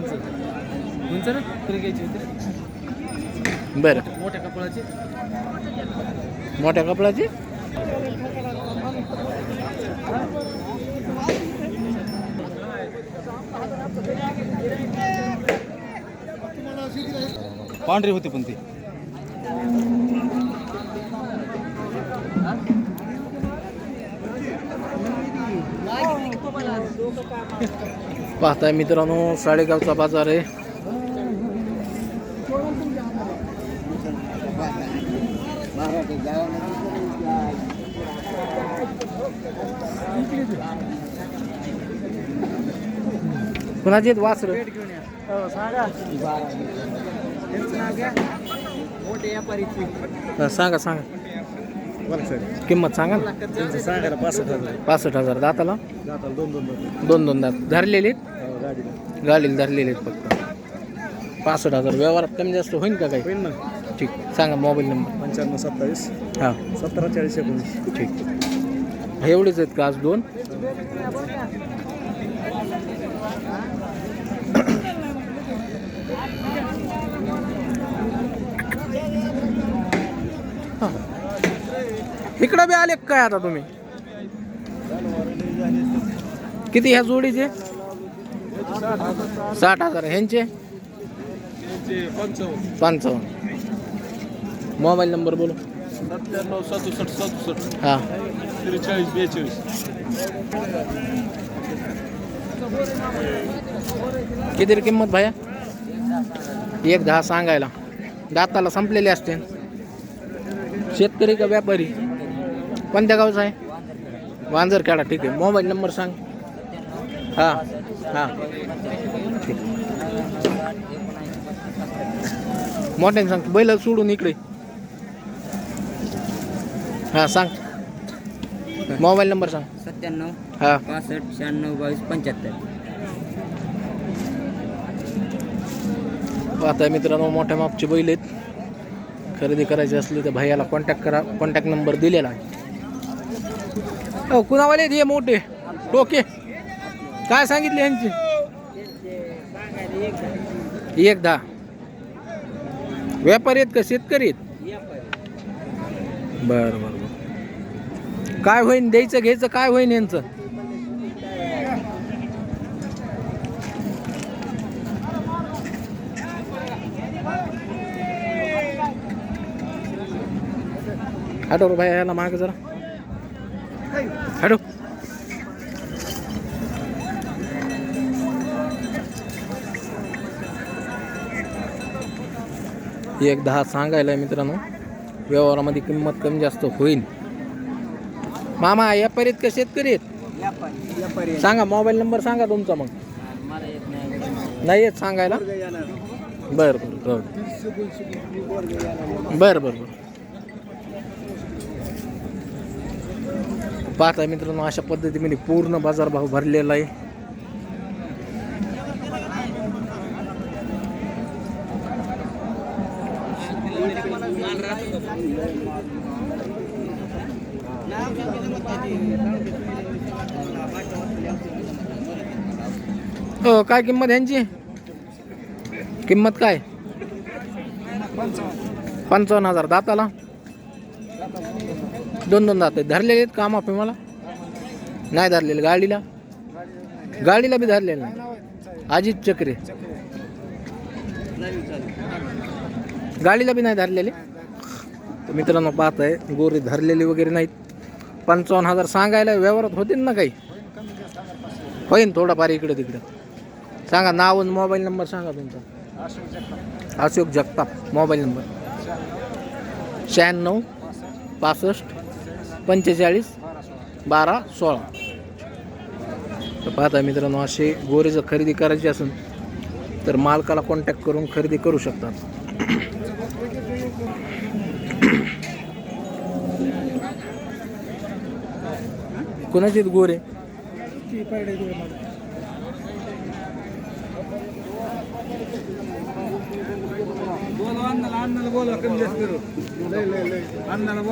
पंचावन्न उंच ना? तरी घ्यायची होती बरं. मोठ्या कपडाची मोठ्या कपडाची पांढरी होती पण ती. पाहताय मित्रांनो साडेगावचा बाजार आहे. कुणाचे वासर? सांगा सांगा. किंमत सांगा ना. पासष्ट हजार. पासष्ट हजार. दाताला? दोन दोन दोन. दोन दोन दात. धरलेले? गाडीला. गाडीला धरलेले आहेत फक्त. पासष्ट हजार. व्यवहारात कमी जास्त होईल का काही? होईल ना. ठीक. सांगा मोबाईल नंबर. पंच्याण्णव सत्तावीस. हां. सतरा चाळीस एकोणीस. ठीक. एवढेच आहेत का आज दोन. इकडं बी आले काय आता तुम्ही? किती ह्या जोडीचे? साठ हजार. ह्यांचे? पंचावन्न. मोबाईल नंबर बोलो. सत्त्याण्णव सदुसष्ट सदुसष्ट. हां. त्रेचाळीस बेचाळीस. किती रे किंमत भाया? एक दहा सांगायला. दाताला संपलेले असते. शेतकरी का व्यापारी? कोणत्या गावचा आहे? वांजरखेडा. ठीक आहे. मोबाईल नंबर सांग. हां हां. मोठ्याने सांग बैल सोडून इकडे. हां सांग. मोबाईल नंबर सांग. सत्त्याण्णव हां. पासष्ट शहाण्णव बावीस पंच्याहत्तर. आता मित्रांनो मोठ्या मापचे बैल आहेत. खरेदी करायची असली तर भैयाला कॉन्टॅक्ट करा. कॉन्टॅक्ट नंबर दिलेला आहे. कुणावाले हे मोठे? टोके काय सांगितले यांची? एक दहा व्यापारी आहेत का? शेतकरी आहेत? बरं बरं बरं. काय होईन? द्यायचं घ्यायचं काय होईन यांचं? हॅलो भाई याला माग जरा. एक दहा सांगायला मित्रांनो. व्यवहारामध्ये किंमत कमी जास्त होईल. मामा व्यापारीत का शेतकरी आहेत? सांगा मोबाईल नंबर सांगा तुमचा मग. नाही येत सांगायला? बरं बरं बरं. बरं बरं बरं. पाहताय मित्रांनो अशा पद्धतीने पूर्ण बाजारभाव भरलेला आहे. हो काय किंमत यांची? किंमत काय? पंचावन्न हजार. दाताला? दोन दोन दात आहेत. धरलेले आहेत काम आपण मला? नाही धरलेलं. गाडीला? गाडीला बी धरलेलं नाही. अजित चक्रे. गाडीला बी नाही धरलेले. तर मित्रांनो पाहत आहे गोरी धरलेली वगैरे नाहीत. पंचावन्न हजार सांगायला व्यवहारात होतील ना काही? होईन थोडाफार इकडं तिकडं सांगा नाव आणि मोबाईल नंबर सांगा तुमचा. Ashok Jagtap mobile number. शहाण्णव पासष्ट पंचेचाळीस बारा सोळा. तर पाहता मित्रांनो असे गोरे जर खरेदी करायची असेल तर मालकाला कॉन्टॅक्ट करून खरेदी करू शकतात. कोणाचे गोरे? बोला अण्णाला अण्णाला बोला कमी जास्त करू. अण्णाला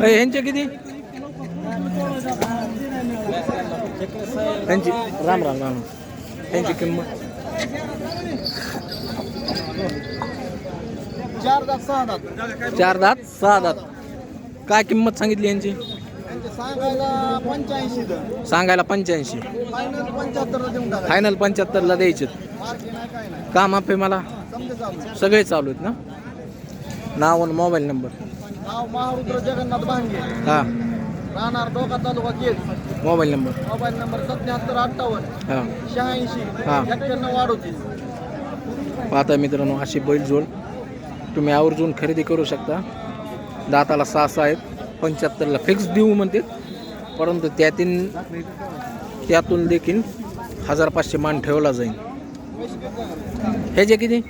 ह्यांचे किती? त्यांची राम राम राम. त्यांची किंमत? चार दात सहा दात. चार दात सहा दात. काय किंमत सांगितली यांची? सांगायला पंच्याऐंशी सांगायला पंच्याऐंशी. फायनल पंच्याहत्तरला द्यायचे काम आपे मला? समजे चालू सगळे चालू आहेत ना? नाव आणि मोबाईल नंबर नाव महारुद्र जगन्नाथ भांगे. हां. राहणार Doka taluka Kaij. Mobile number mobile number सत्याहत्तर अठ्ठावन्न. हां. शहाऐंशी. हा. एक्क्याण्णव पाहता मित्रांनो अशी बैलजोड. तुम्ही आवर्जून खरेदी करू शकता. दाताला सहा सहा आहेत. पंच्याहत्तरला फिक्स देऊ म्हणते. परंतु त्यातून त्यातून देखील हजार पाचशे मान ठेवला जाईल. हे जे किती?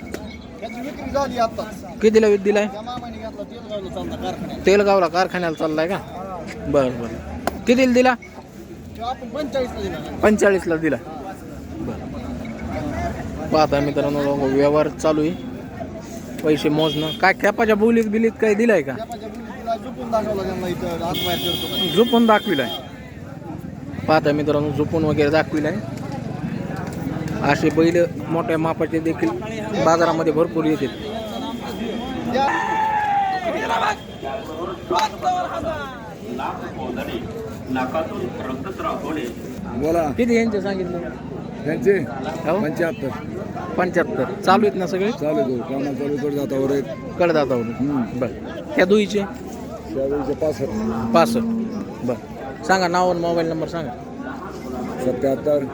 कितीला विक दिलाय? तेलगावला कारखान्याला. चाललाय का? बरं बरं. कितीला दिला पंचेचाळीसला दिला. बरं. पाहता मित्रांनो व्यवहार चालू आहे. पैसे मोजणं. काय खेपाच्या बोलीत बिलीत काही दिलाय का? दाखवला त्यांना इथं करतो का. झोपून दाखविलाय. पाहता मित्रांनो झोपून वगैरे दाखविलाय. असे बैल मोठ्या मापाचे देखील बाजारामध्ये भरपूर येतात. बोला. किती यांचे सांगितलं? त्यांचे? हो? पंच्याहत्तर. पंच्याहत्तर. चालू आहेत ना सगळे? चालू आहे भाऊ. कामा चालू कर जाता वर आहेत कडदातावर बरं. त्या दुईचे? त्यावेळीचे पासष्ट. पासष्ट. बरं. सांगा नाव आणि मोबाईल नंबर सांगा. सत्याहत्तर.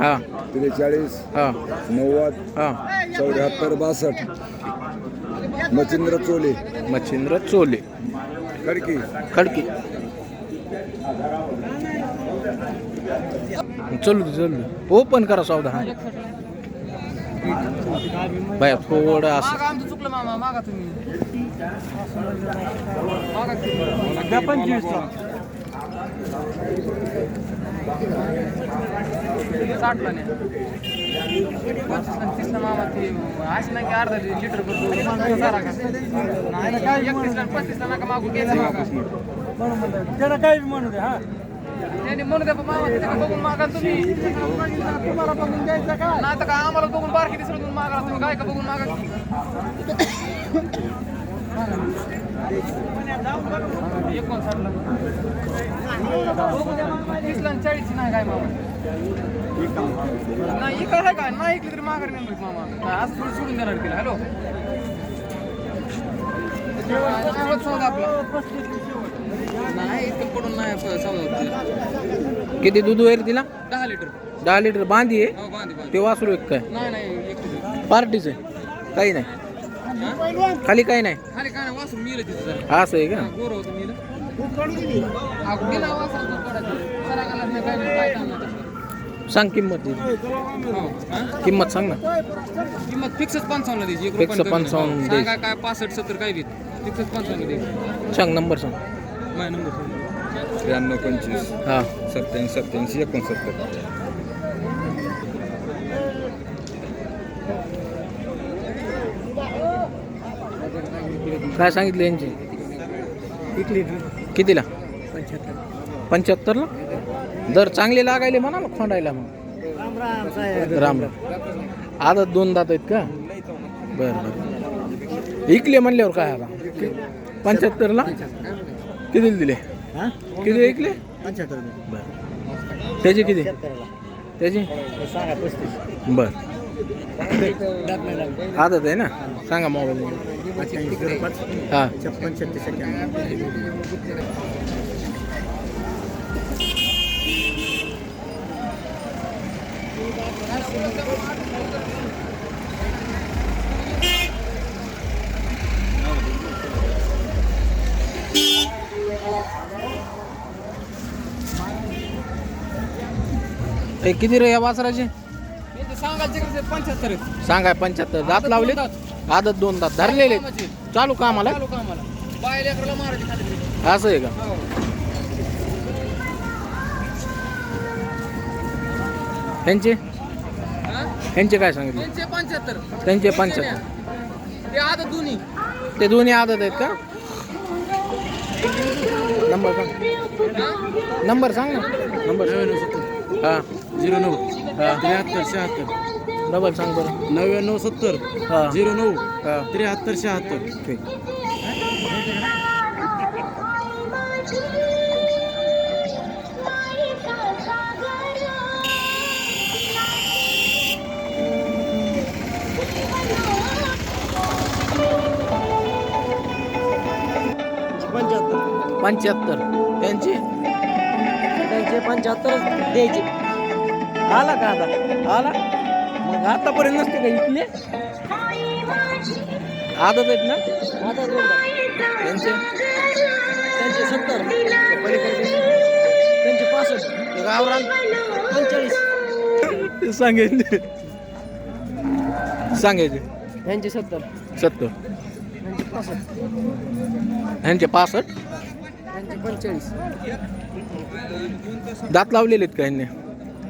हां. त्रेचाळीस. हां. नव्वद. हां. चौऱ्याहत्तर बासष्ट. मच्छिंद्र चोले. मच्छिंद्र चोले. खडकी. खडकी. चलू दे चलू दे ओपन करा सौदा हा बाया थोडं असं. आमचं चुकलं मामा मागा तुम्ही. साठला नाही. पंचवीसला तीसला मामा ते नाही की अर्धा लिटर करतो सारा का? नाही एकतीसला आणि पस्तीसला नका मागू घ्यायचं मागा. त्याला काय म्हणू दे हा. नाही म्हणून द्या मामा तिथे बघून मागा तुम्ही. तुम्हाला बघून द्यायचं का? नाही तर काय आम्हाला बघून बारकी दिसलं तुम्ही मागा तुम्ही. काय का बघून मागा? एकोणसाठला तीसला आणि चाळीसची नाही काय मामा? नाही इकडे आहे का? नाही ऐकली तरी माघारी नाही मिळत मामा. काय असं सोडून देणार तिला हॅलो? शेवट आपला. किती दूध वगैरे तिला? दहा लिटर. दहा लिटर बांधी आहे? हो ते वासरू एक काय? नाही नाही एक लिटर. पार्टीच आहे. काही नाही. खाली काही नाही. असं आहे का? हा. सांग किंमत हो? किंमत सांग ना. किंमत फिक्सच पंचावन्न द्यायची एक Fix रुपयानं कमी नाही. 55. द्यायची. सांगा काय पासष्ट सत्तर काय बी फिक्सच पंचावन्न द्यायची सांग नंबर सांगा. त्र्याण्णव पंचवीस. हां. सत्याऐंशी सत्याऐंशी एकोणसत्तर. काय सांगितलं यांची? कितीला? पंच्याहत्तरला? दर चांगले लागायले म्हणा ना खोंडायला मग. राम राम आदत दोन दात आहेत का? बरं बरं. इकले म्हणल्यावर काय आता? पंच्याहत्तरला? किती दिले? किती ऐकले बरं. त्याचे किती? त्याची? बर. आदत आहे ना? सांगा मोबाईल हां. हे किती रे या वासराचे? पंच्याहत्तर सांगाय पंच्याहत्तर. दात लावले आदत दोन दात. धरलेले चालू कामाला. चालू कामाला? बाय लेकराला मारायची खात्री असं आहे का? हो. त्यांचे? त्यांचे काय सांगितले? त्यांचे पंच्याहत्तर. त्यांचे पंच्याहत्तर. ते दोन्ही. ते दोन्ही आदत आहेत का? नंबर सांग? नंबर सांग ना. नंबर. हा. झिरो नऊ. त्र्याहत्तर शहात्तर. डबल सांग बरं. नव्याण्णव सत्तर. हा. झिरो नऊ. हा. त्र्याहत्तर शहात्तर. ठीक पंच्याहत्तर. पंच्याहत्तर. त्यांचे? त्यांचे पंच्याहत्तर. द्यायचे. आला का आता? आला? मग आतापर्यंत नसते का इथले? आदत आहेत ना? दोनदा त्यांचे त्यांचे सत्तर. त्यांचे पासष्ट. गावरान पंचेचाळीस. सांगायचे. सांगायचे. त्यांचे सत्तर. सत्तर. त्यांचे पासष्ट. ह्यांचे पासष्ट? त्यांचे पंचेचाळीस. दात लावलेले आहेत का ह्यांनी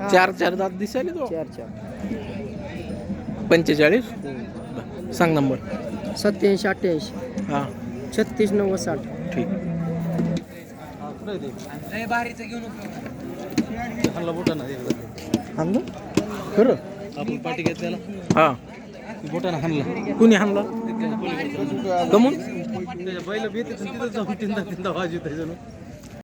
चार चार दात दिसायले तो? चार चार. पंचेचाळीस. सांग नंबर. सत्याऐंशी अठ्ठ्याऐंशी. हां. छत्तीस नव्वद साठ. ठीक. हाणलं? खरं? आपण पाठी घेतल्याला हां. बोटानं हाणला. कुणी हाणलं? कमून त्याच्या बैल बी तिथं जाऊन तीनदा तीनदा वाज येत